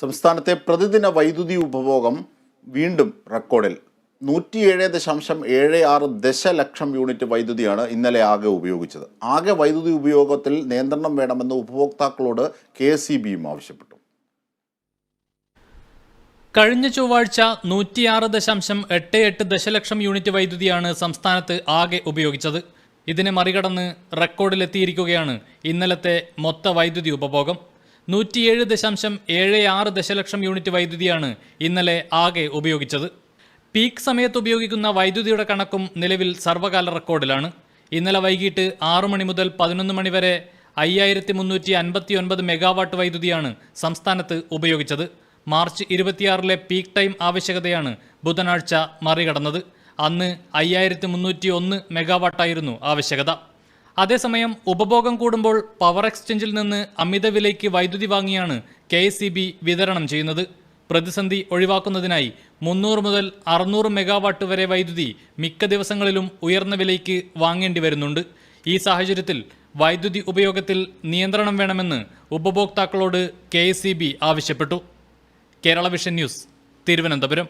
സംസ്ഥാനത്തെ പ്രതിദിന വൈദ്യുതി ഉപഭോഗം വീണ്ടും റെക്കോർഡിൽ. നൂറ്റിയേഴ് ദശാംശം ഏഴ് ആറ് ദശലക്ഷം യൂണിറ്റ് വൈദ്യുതിയാണ് ഇന്നലെ ആകെ ഉപയോഗിച്ചത്. ആകെ വൈദ്യുതി ഉപയോഗത്തിൽ നിയന്ത്രണം വേണമെന്ന് ഉപഭോക്താക്കളോട് കെ എസ് ആവശ്യപ്പെട്ടു. കഴിഞ്ഞ ചൊവ്വാഴ്ച നൂറ്റിയാറ് ദശാംശം എട്ട് എട്ട് ദശലക്ഷം യൂണിറ്റ് വൈദ്യുതിയാണ് സംസ്ഥാനത്ത് ആകെ ഉപയോഗിച്ചത്. ഇതിനെ മറികടന്ന് റെക്കോർഡിലെത്തിയിരിക്കുകയാണ് ഇന്നലത്തെ മൊത്ത വൈദ്യുതി ഉപഭോഗം. നൂറ്റിയേഴ് ദശാംശം ഏഴ് ആറ് ദശലക്ഷം യൂണിറ്റ് വൈദ്യുതിയാണ് ഇന്നലെ ആകെ ഉപയോഗിച്ചത്. പീക്ക് സമയത്ത് ഉപയോഗിക്കുന്ന വൈദ്യുതിയുടെ കണക്കും നിലവിൽ സർവകാല റെക്കോർഡിലാണ്. ഇന്നലെ വൈകിട്ട് ആറു മണി മുതൽ പതിനൊന്ന് മണി വരെ അയ്യായിരത്തി മുന്നൂറ്റി അൻപത്തി ഒൻപത് മെഗാവാട്ട് വൈദ്യുതിയാണ് സംസ്ഥാനത്ത് ഉപയോഗിച്ചത്. മാർച്ച് ഇരുപത്തിയാറിലെ പീക്ക് ടൈം ആവശ്യകതയാണ് ബുധനാഴ്ച മറികടന്നത്. അന്ന് അയ്യായിരത്തി മുന്നൂറ്റി ഒന്ന് മെഗാവാട്ടായിരുന്നു ആവശ്യകത. അതേസമയം ഉപഭോഗം കൂടുമ്പോൾ പവർ എക്സ്ചേഞ്ചിൽ നിന്ന് അമിത വിലയ്ക്ക് വൈദ്യുതി വാങ്ങിയാണ് കെ വിതരണം ചെയ്യുന്നത്. പ്രതിസന്ധി ഒഴിവാക്കുന്നതിനായി മുന്നൂറ് മുതൽ അറുന്നൂറ് മെഗാവാട്ട് വരെ വൈദ്യുതി മിക്ക ദിവസങ്ങളിലും ഉയർന്ന വിലയ്ക്ക് വാങ്ങേണ്ടി വരുന്നുണ്ട്. ഈ സാഹചര്യത്തിൽ വൈദ്യുതി ഉപയോഗത്തിൽ നിയന്ത്രണം വേണമെന്ന് ഉപഭോക്താക്കളോട് കെ ആവശ്യപ്പെട്ടു. Kerala vision news Thiruvananthapuram.